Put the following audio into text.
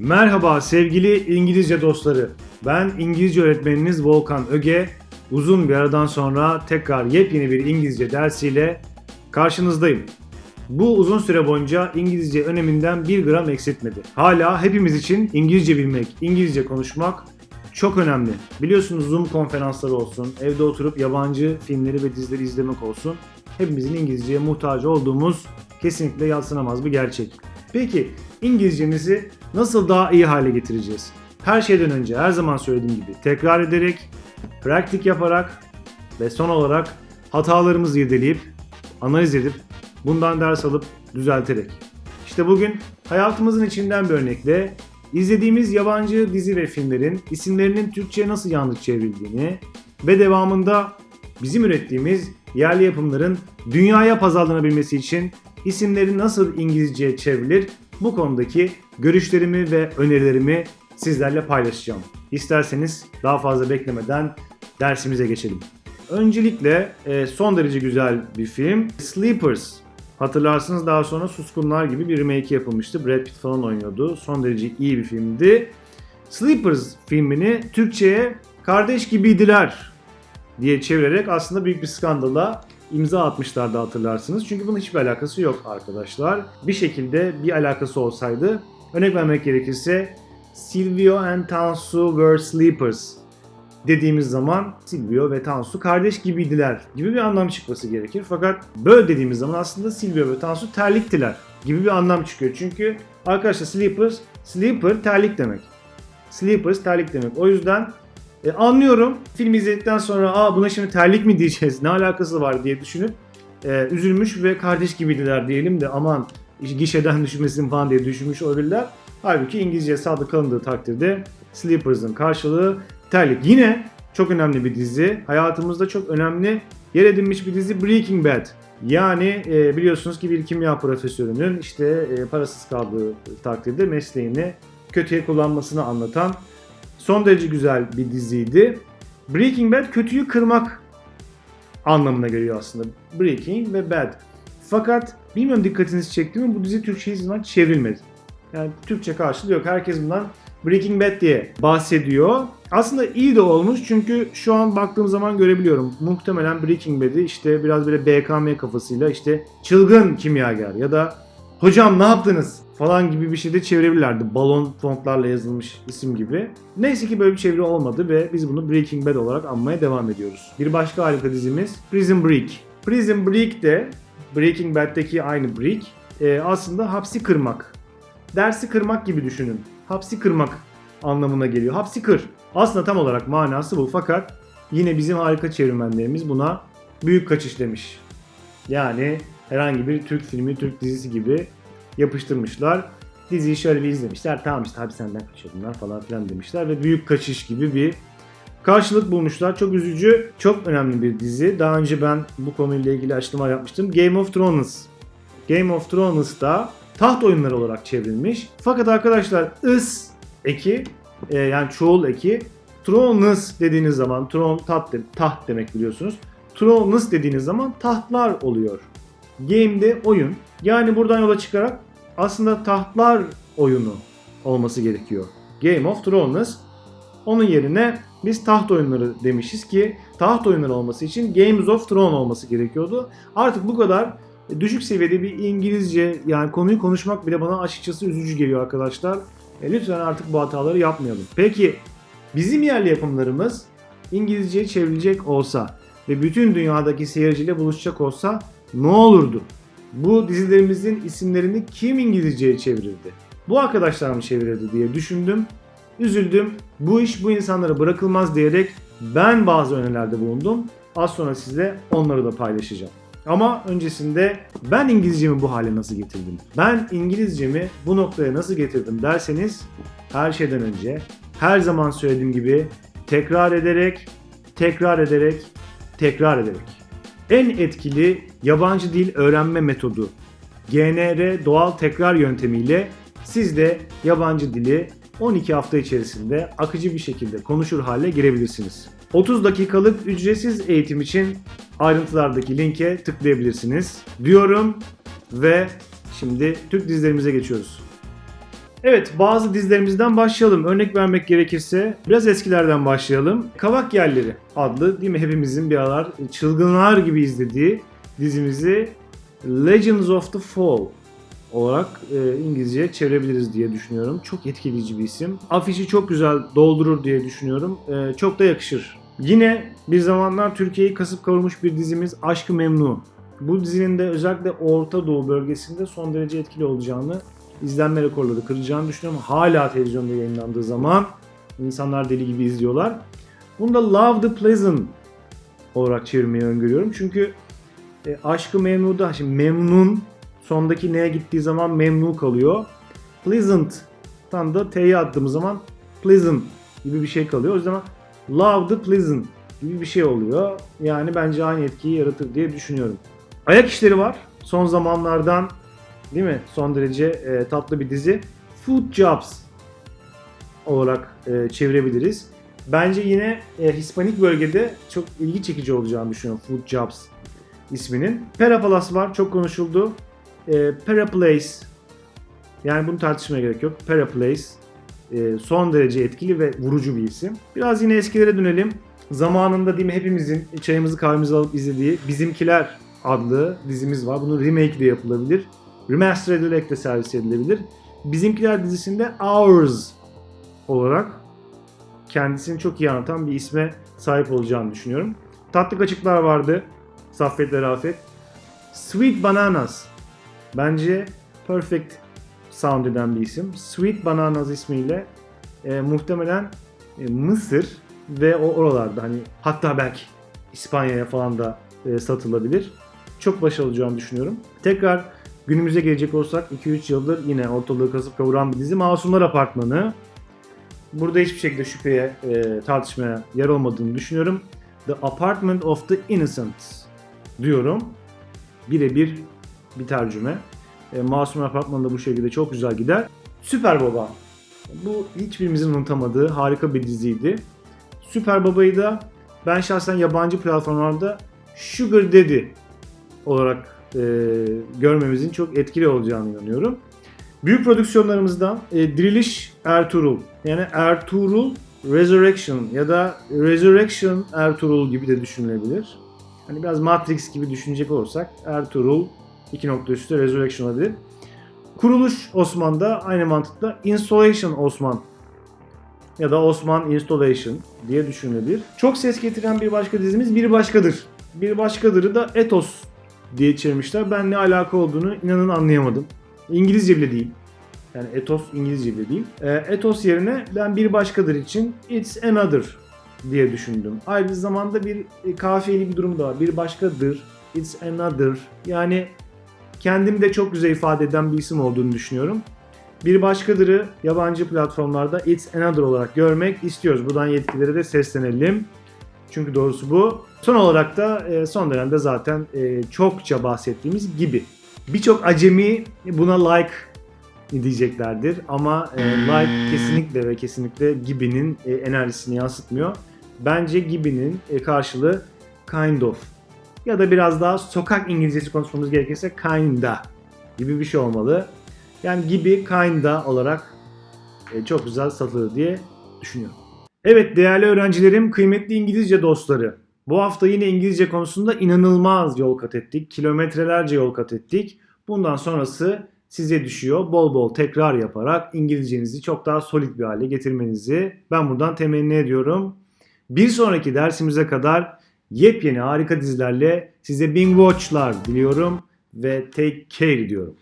Merhaba sevgili İngilizce dostları. Ben İngilizce öğretmeniniz Volkan Öge. Uzun bir aradan sonra tekrar yepyeni bir İngilizce dersiyle karşınızdayım. Bu uzun süre boyunca İngilizce öneminden bir gram eksiltmedi. Hala hepimiz için İngilizce bilmek, İngilizce konuşmak çok önemli. Biliyorsunuz Zoom konferansları olsun, evde oturup yabancı filmleri ve dizileri izlemek olsun. Hepimizin İngilizceye muhtaç olduğumuz kesinlikle yadsınamaz bir gerçek. Peki İngilizcemizi nasıl daha iyi hale getireceğiz? Her şeyden önce her zaman söylediğim gibi tekrar ederek, praktik yaparak ve son olarak hatalarımızı irdeleyip, analiz edip, bundan ders alıp düzelterek. İşte bugün hayatımızın içinden bir örnekle izlediğimiz yabancı dizi ve filmlerin isimlerinin Türkçe'ye nasıl yanlış çevrildiğini ve devamında bizim ürettiğimiz yerli yapımların dünyaya pazarlanabilmesi için isimleri nasıl İngilizce'ye çevrilir bu konudaki görüşlerimi ve önerilerimi sizlerle paylaşacağım. İsterseniz daha fazla beklemeden dersimize geçelim. Öncelikle e, son derece güzel bir film Sleepers. Hatırlarsınız daha sonra Suskunlar gibi bir remake yapılmıştı. Brad Pitt falan oynuyordu. Son derece iyi bir filmdi. Sleepers filmini Türkçe'ye Kardeş Gibiydiler diye çevirerek aslında büyük bir skandala imza atmışlardı hatırlarsınız. Çünkü bunun hiçbir alakası yok arkadaşlar. Bir şekilde bir alakası olsaydı örnek vermek gerekirse Silvio and Tansu were sleepers dediğimiz zaman Silvio ve Tansu kardeş gibiydiler gibi bir anlam çıkması gerekir. Fakat böyle dediğimiz zaman aslında Silvio ve Tansu terliktiler gibi bir anlam çıkıyor. Çünkü arkadaşlar sleepers, sleeper terlik demek. Sleepers terlik demek. O yüzden e, anlıyorum. Film izledikten sonra aa buna şimdi terlik mi diyeceğiz ne alakası var diye düşünüp e, üzülmüş ve kardeş gibiydiler diyelim de aman gişeden düşmesin falan diye düşünmüş olabilirler. Halbuki İngilizce sadık kalındığı takdirde Sleepers'ın karşılığı terlik. Yine çok önemli bir dizi. Hayatımızda çok önemli yer edinmiş bir dizi Breaking Bad. Yani e, biliyorsunuz ki bir kimya profesörünün işte e, parasız kaldığı takdirde mesleğini kötüye kullanmasını anlatan son derece güzel bir diziydi. Breaking Bad kötüyü kırmak anlamına geliyor aslında. Breaking ve Bad. Fakat bilmiyorum dikkatinizi çekti mi bu dizi Türkçe zaman çevrilmedi. Yani Türkçe karşılığı yok. Herkes bundan Breaking Bad diye bahsediyor. Aslında iyi de olmuş çünkü şu an baktığım zaman görebiliyorum. Muhtemelen Breaking Bad'i işte biraz böyle BKM kafasıyla işte çılgın kimyager ya da hocam ne yaptınız falan gibi bir şey de çevirebilirlerdi. Balon fontlarla yazılmış isim gibi. Neyse ki böyle bir çeviri olmadı ve biz bunu Breaking Bad olarak anmaya devam ediyoruz. Bir başka harika dizimiz Prison Break. Prison Break de Breaking Bad'deki aynı break e, aslında hapsi kırmak. Dersi kırmak gibi düşünün. Hapsi kırmak anlamına geliyor. Hapsi kır. Aslında tam olarak manası bu fakat yine bizim harika çevirmenlerimiz buna büyük kaçış demiş. Yani herhangi bir Türk filmi, Türk dizisi gibi yapıştırmışlar. Diziyi şöyle bir izlemişler. Tamam işte hapishaneden kaçıyor bunlar falan filan demişler ve büyük kaçış gibi bir karşılık bulmuşlar. Çok üzücü, çok önemli bir dizi. Daha önce ben bu konuyla ilgili açıklama yapmıştım. Game of Thrones. Game of Thrones da taht oyunları olarak çevrilmiş. Fakat arkadaşlar is eki e, yani çoğul eki Thrones dediğiniz zaman tron taht, taht demek biliyorsunuz. Thrones dediğiniz zaman tahtlar oluyor. Game'de oyun. Yani buradan yola çıkarak aslında tahtlar oyunu olması gerekiyor. Game of Thrones. Onun yerine biz taht oyunları demişiz ki taht oyunları olması için Games of Thrones olması gerekiyordu. Artık bu kadar düşük seviyede bir İngilizce yani konuyu konuşmak bile bana açıkçası üzücü geliyor arkadaşlar. E, lütfen artık bu hataları yapmayalım. Peki bizim yerli yapımlarımız İngilizceye çevrilecek olsa ve bütün dünyadaki seyirciyle buluşacak olsa ne olurdu? Bu dizilerimizin isimlerini kim İngilizceye çevirirdi? Bu arkadaşlar mı çevirirdi diye düşündüm. Üzüldüm. Bu iş bu insanlara bırakılmaz diyerek ben bazı önerilerde bulundum. Az sonra sizle onları da paylaşacağım. Ama öncesinde ben İngilizcemi bu hale nasıl getirdim? Ben İngilizcemi bu noktaya nasıl getirdim derseniz her şeyden önce her zaman söylediğim gibi tekrar ederek, tekrar ederek, tekrar ederek. En etkili yabancı dil öğrenme metodu GNR doğal tekrar yöntemiyle siz de yabancı dili 12 hafta içerisinde akıcı bir şekilde konuşur hale girebilirsiniz. 30 dakikalık ücretsiz eğitim için ayrıntılardaki linke tıklayabilirsiniz diyorum ve şimdi Türk dizilerimize geçiyoruz. Evet bazı dizilerimizden başlayalım. Örnek vermek gerekirse biraz eskilerden başlayalım. Kavak Yerleri adlı değil mi hepimizin bir aralar çılgınlar gibi izlediği dizimizi Legends of the Fall olarak e, İngilizceye çevirebiliriz diye düşünüyorum. Çok etkileyici bir isim. Afişi çok güzel doldurur diye düşünüyorum. E, çok da yakışır. Yine bir zamanlar Türkiye'yi kasıp kavurmuş bir dizimiz Aşkı Memnu. Bu dizinin de özellikle Orta Doğu bölgesinde son derece etkili olacağını, izlenme rekorları kıracağını düşünüyorum. Hala televizyonda yayınlandığı zaman insanlar deli gibi izliyorlar. Bunu da Love the Pleasant olarak çevirmeyi öngörüyorum. Çünkü e, Aşkı Memnu'da, şimdi memnun sondaki neye gittiği zaman memnun kalıyor. Pleasant tam da T'ye attığımız zaman pleasant gibi bir şey kalıyor. O yüzden love the pleasant gibi bir şey oluyor. Yani bence aynı etkiyi yaratır diye düşünüyorum. Ayak işleri var. Son zamanlardan değil mi? Son derece e, tatlı bir dizi. Food Jobs olarak e, çevirebiliriz. Bence yine e, Hispanik bölgede çok ilgi çekici olacağını düşünüyorum Food Jobs isminin. Perapalas var çok konuşuldu. E, Paraplace yani bunu tartışmaya gerek yok. Paraplace e, son derece etkili ve vurucu bir isim. Biraz yine eskilere dönelim. Zamanında değil mi hepimizin çayımızı kahvemizi alıp izlediği Bizimkiler adlı dizimiz var. Bunun remake de yapılabilir. Remaster edilerek de servis edilebilir. Bizimkiler dizisinde Ours olarak kendisini çok iyi anlatan bir isme sahip olacağını düşünüyorum. Tatlı kaçıklar vardı. Saffet ve Rafet. Sweet Bananas. Bence perfect sound eden bir isim. Sweet Bananas ismiyle e, muhtemelen e, Mısır ve o oralarda hani hatta belki İspanya'ya falan da e, satılabilir. Çok başarılı olacağını düşünüyorum. Tekrar günümüze gelecek olsak 2-3 yıldır yine ortalığı kasıp kavuran bir dizi Masumlar Apartmanı. Burada hiçbir şekilde şüpheye, e, tartışmaya yer olmadığını düşünüyorum. The Apartment of the Innocents diyorum. Birebir bir tercüme. E, Masum Apartmanı da bu şekilde çok güzel gider. Süper Baba. Bu hiçbirimizin unutamadığı harika bir diziydi. Süper Baba'yı da ben şahsen yabancı platformlarda Sugar Daddy olarak e, görmemizin çok etkili olacağını inanıyorum. Büyük prodüksiyonlarımızdan e, Diriliş Ertuğrul yani Ertuğrul Resurrection ya da Resurrection Ertuğrul gibi de düşünülebilir. Hani biraz Matrix gibi düşünecek olursak Ertuğrul 2 nokta Resurrection olabilir. Kuruluş Osman'da aynı mantıkla Installation Osman ya da Osman Installation diye düşünülebilir. Çok ses getiren bir başka dizimiz Bir Başkadır. Bir Başkadır'ı da Ethos diye çevirmişler. Ben ne alaka olduğunu inanın anlayamadım. İngilizce bile değil. Yani ethos İngilizce bile değil. E, ethos yerine ben bir başkadır için it's another diye düşündüm. Aynı zamanda bir e, kafiyeli bir durum da var. Bir başkadır, it's another. Yani kendimi de çok güzel ifade eden bir isim olduğunu düşünüyorum. Bir başkadırı yabancı platformlarda It's Another olarak görmek istiyoruz. Buradan yetkililere de seslenelim. Çünkü doğrusu bu. Son olarak da e, son dönemde zaten e, çokça bahsettiğimiz gibi. Birçok acemi buna like diyeceklerdir ama e, like kesinlikle ve kesinlikle Gibi'nin enerjisini yansıtmıyor. Bence Gibi'nin karşılığı kind of ya da biraz daha sokak İngilizcesi konuşmamız gerekirse kinda gibi bir şey olmalı. Yani gibi kinda olarak çok güzel satılır diye düşünüyorum. Evet değerli öğrencilerim, kıymetli İngilizce dostları. Bu hafta yine İngilizce konusunda inanılmaz yol kat ettik. Kilometrelerce yol kat ettik. Bundan sonrası size düşüyor. Bol bol tekrar yaparak İngilizcenizi çok daha solid bir hale getirmenizi ben buradan temenni ediyorum. Bir sonraki dersimize kadar yepyeni harika dizilerle size Bing Watch'lar diliyorum ve take care diyorum.